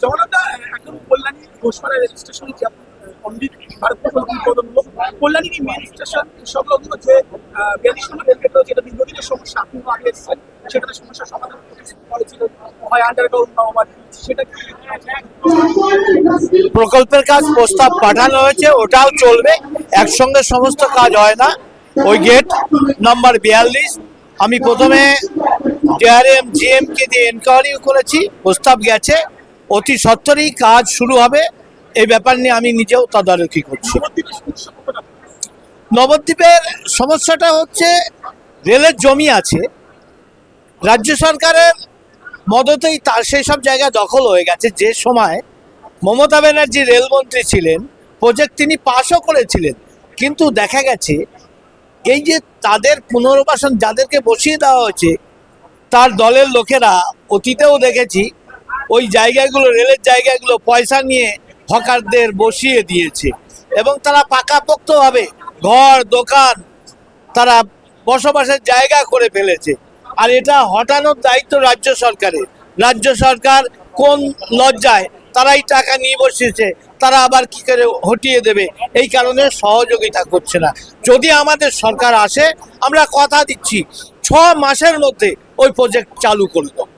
জগন্নাথ একদম কল্যাণী ঘোষপাড়া যে পন্ডিত Kalyani main station সংলগ্ন যে বিয়াল্লিশ নম্বর রেলগেট রয়েছে এটা দীর্ঘদিনের সমস্যা আপনি আগে এসেছেন সেখানে সমস্যার সমাধান প্রতিশ্রুতি করেছিলেন হয় আন্ডারগ্রাউন্ড বা ওভার সেটা কি প্রকল্পের কাজ প্রস্তাব পাঠানো হয়েছে ওটাও চলবে একসঙ্গে সমস্ত কাজ হয় না। ওই গেট নাম্বার বিয়াল্লিশ আমি প্রথমে ডিআরএম জিএম কে দিয়ে এনকোয়ারিও করেছি, প্রস্তাব গেছে। অতি সত্তরই কাজ শুরু হবে। এই ব্যাপার নিয়ে আমি নিজেও তদারকি করছি। নবদ্বীপের সমস্যাটা হচ্ছে, রেলের জমি আছে। রাজ্য সরকারের মদতেই তার সেই সব জায়গা দখল হয়ে গেছে। যে সময় মমতা ব্যানার্জি রেলমন্ত্রী ছিলেন প্রজেক্ট তিনি পাশও করেছিলেন। কিন্তু দেখা গেছে, এই যে তাদের পুনর্বাসন যাদেরকে বসিয়ে দেওয়া হয়েছে তার দলের লোকেরা অতীতেও দেখেছি, ওই জায়গাগুলো, রেলের জায়গাগুলো পয়সা নিয়ে হকারদের বসিয়ে দিয়েছে। এবং তারা পাকাপোক্তভাবে ঘর, দোকান, তারা বসবাসের জায়গা করে ফেলেছে। আর এটা হটানোর দায়িত্ব রাজ্য সরকারের। রাজ্য সরকার কোন লজ্জায় তারাই টাকা নিয়ে বসেছে তারা আবার কি করে হটিয়ে দেবে? এই কারণে সহযোগিতা করছে না। যদি আমাদের সরকার আসে, আমরা কথা দিচ্ছি। ছ মাসের মধ্যে ওই প্রজেক্ট চালু করে দেবো